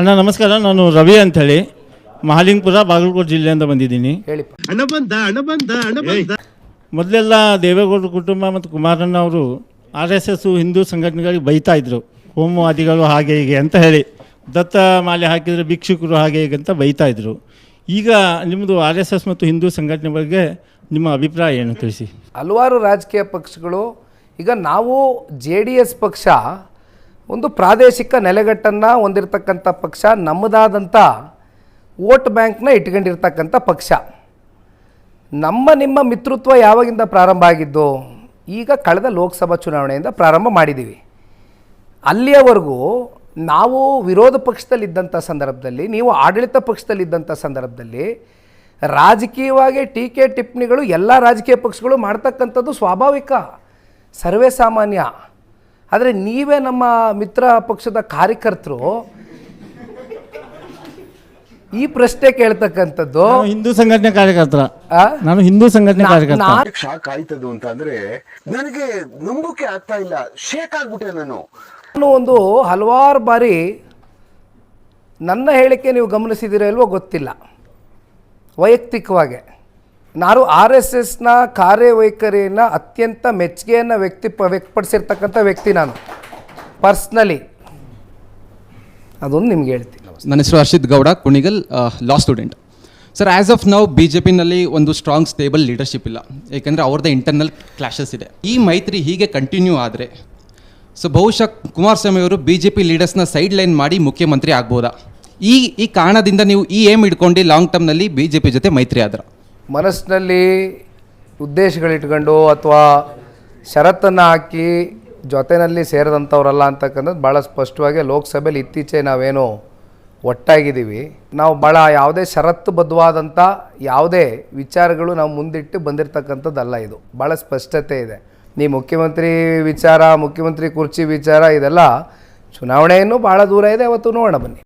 ಅಣ್ಣ ನಮಸ್ಕಾರ. ನಾನು ರವಿ ಅಂಥೇಳಿ ಮಹಾಲಿಂಗಪುರ ಬಾಗಲಕೋಟೆ ಜಿಲ್ಲೆಯಿಂದ ಬಂದಿದ್ದೀನಿ. ಮೊದಲೆಲ್ಲ ದೇವೇಗೌಡ ಕುಟುಂಬ ಮತ್ತು ಕುಮಾರಣ್ಣ ಅವರು ಆರ್ ಎಸ್ ಎಸ್ ಹಿಂದೂ ಸಂಘಟನೆಗಳಿಗೆ ಬೈತಾ ಇದ್ರು. ಹೋಮವಾದಿಗಳು ಹಾಗೆ ಹೀಗೆ ಅಂತ ಹೇಳಿ. ದತ್ತ ಮಾಲೆ ಹಾಕಿದರೆ ಭಿಕ್ಷುಕರು ಹಾಗೆ ಹೀಗೆ ಅಂತ ಬೈತಾ ಇದ್ರು. ಈಗ ನಿಮ್ಮದು ಆರ್ ಎಸ್ ಎಸ್ ಮತ್ತು ಹಿಂದೂ ಸಂಘಟನೆ ಬಗ್ಗೆ ನಿಮ್ಮ ಅಭಿಪ್ರಾಯ ಏನು ತಿಳಿಸಿ? ಹಲವಾರು ರಾಜಕೀಯ ಪಕ್ಷಗಳು ಈಗ ನಾವು ಜೆ ಡಿ ಎಸ್ ಪಕ್ಷ ಒಂದು ಪ್ರಾದೇಶಿಕ ನೆಲೆಗಟ್ಟನ್ನು ಹೊಂದಿರತಕ್ಕಂಥ ಪಕ್ಷ ನಮ್ಮದಾದಂಥ ವೋಟ್ ಬ್ಯಾಂಕ್ನ ಇಟ್ಕೊಂಡಿರ್ತಕ್ಕಂಥ ಪಕ್ಷ. ನಮ್ಮ ನಿಮ್ಮ ಮಿತ್ರತ್ವ ಯಾವಾಗಿಂದ ಪ್ರಾರಂಭ ಆಗಿದ್ದು, ಈಗ ಕಳೆದ ಲೋಕಸಭಾ ಚುನಾವಣೆಯಿಂದ ಪ್ರಾರಂಭ ಮಾಡಿದ್ದೀವಿ. ಅಲ್ಲಿಯವರೆಗೂ ನಾವು ವಿರೋಧ ಪಕ್ಷದಲ್ಲಿದ್ದಂಥ ಸಂದರ್ಭದಲ್ಲಿ, ನೀವು ಆಡಳಿತ ಪಕ್ಷದಲ್ಲಿದ್ದಂಥ ಸಂದರ್ಭದಲ್ಲಿ ರಾಜಕೀಯವಾಗಿ ಟೀಕೆ ಟಿಪ್ಪಣಿಗಳು ಎಲ್ಲ ರಾಜಕೀಯ ಪಕ್ಷಗಳು ಮಾಡ್ತಕ್ಕಂಥದ್ದು ಸ್ವಾಭಾವಿಕ, ಸರ್ವೇ ಸಾಮಾನ್ಯ. ಆದರೆ ನೀವೇ ನಮ್ಮ ಮಿತ್ರ ಪಕ್ಷದ ಕಾರ್ಯಕರ್ತರು. ಈ ಪ್ರಶ್ನೆ ಕೇಳ್ತಕ್ಕಂಥದ್ದು ನಾನು ಹಿಂದೂ ಸಂಘಟನೆ ಕಾರ್ಯಕರ್ತರ. ಆ? ನಾನು ಹಿಂದೂ ಸಂಘಟನೆ ಕಾರ್ಯಕರ್ತ. ಶಾಕ್ ಆಯ್ತದು ಅಂತ ಅಂದ್ರೆ ನನಗೆ ನಂಬಿಕೆ ಆಗ್ತಾ ಇಲ್ಲ ಶೇಕ್ ಆಗ್ಬಿಟ್ಟೆ ನಾನು. ನಾನು ಒಂದು ಹಲವಾರು ಬಾರಿ ನನ್ನ ಹೇಳಿಕೆ ನೀವು ಗಮನಿಸಿದಿರೋ ಇಲ್ವೋ ಗೊತ್ತಿಲ್ಲ ವೈಯಕ್ತಿಕವಾಗಿ. ನಾನು ಆರ್ ಎಸ್ ಎಸ್ನ ಕಾರ್ಯವೈಖರಿಯನ್ನು ಅತ್ಯಂತ ಮೆಚ್ಚುಗೆಯನ್ನು ವ್ಯಕ್ತಿ ವ್ಯಕ್ತಪಡಿಸಿರ್ತಕ್ಕಂಥ ವ್ಯಕ್ತಿ ನಾನು. ಪರ್ಸ್ನಲಿ. ಅದೊಂದು ನಿಮ್ಗೆ ಹೇಳ್ತೀನಿ. ನನ್ನ ಹೆಸರು Harshith Gowda, Kunigal law student sir as of ನಾವು ಬಿ ಜೆ ಪಿನಲ್ಲಿ ಒಂದು ಸ್ಟ್ರಾಂಗ್ ಸ್ಟೇಬಲ್ ಲೀಡರ್ಶಿಪ್ ಇಲ್ಲ. ಏಕೆಂದರೆ ಅವ್ರದ್ದೇ ಇಂಟರ್ನಲ್ ಕ್ಲಾಶಸ್ ಇದೆ. ಈ ಮೈತ್ರಿ ಹೀಗೆ ಕಂಟಿನ್ಯೂ ಆದರೆ ಸೊ ಬಹುಶಃ ಕುಮಾರಸ್ವಾಮಿ ಅವರು ಬಿ ಜೆ ಪಿ ಲೀಡರ್ಸ್ನ ಸೈಡ್ ಲೈನ್ ಮಾಡಿ ಮುಖ್ಯಮಂತ್ರಿ ಆಗ್ಬೋದಾ? ಈ ಈ ಕಾರಣದಿಂದ ನೀವು ಈ ಏಮ್ ಇಟ್ಕೊಂಡು ಲಾಂಗ್ ಟರ್ಮ್ನಲ್ಲಿ ಬಿ ಜೆ ಪಿ ಜೊತೆ ಮೈತ್ರಿ ಆದ್ರ. ಮನಸ್ಸಿನಲ್ಲಿ ಉದ್ದೇಶಗಳಿಟ್ಕೊಂಡು ಅಥವಾ ಷರತ್ತನ್ನು ಹಾಕಿ ಜೊತೆಯಲ್ಲಿ ಸೇರಿದಂಥವ್ರಲ್ಲ ಅಂತಕ್ಕಂಥದ್ದು ಭಾಳ ಸ್ಪಷ್ಟವಾಗಿ ಲೋಕಸಭೆಯಲ್ಲಿ ಇತ್ತೀಚೆಗೆ ನಾವೇನು ಒಟ್ಟಾಗಿದ್ದೀವಿ. ನಾವು ಭಾಳ ಯಾವುದೇ ಷರತ್ತುಬದ್ಧವಾದಂಥ ಯಾವುದೇ ವಿಚಾರಗಳು ನಾವು ಮುಂದಿಟ್ಟು ಬಂದಿರತಕ್ಕಂಥದ್ದಲ್ಲ ಇದು. ಭಾಳ ಸ್ಪಷ್ಟತೆ ಇದೆ. ನೀ ಮುಖ್ಯಮಂತ್ರಿ ವಿಚಾರ, ಮುಖ್ಯಮಂತ್ರಿ ಕುರ್ಚಿ ವಿಚಾರ ಇದೆಲ್ಲ ಚುನಾವಣೆಯನ್ನು ಭಾಳ ದೂರ ಇದೆ, ಅವತ್ತು ನೋಡೋಣ ಬನ್ನಿ.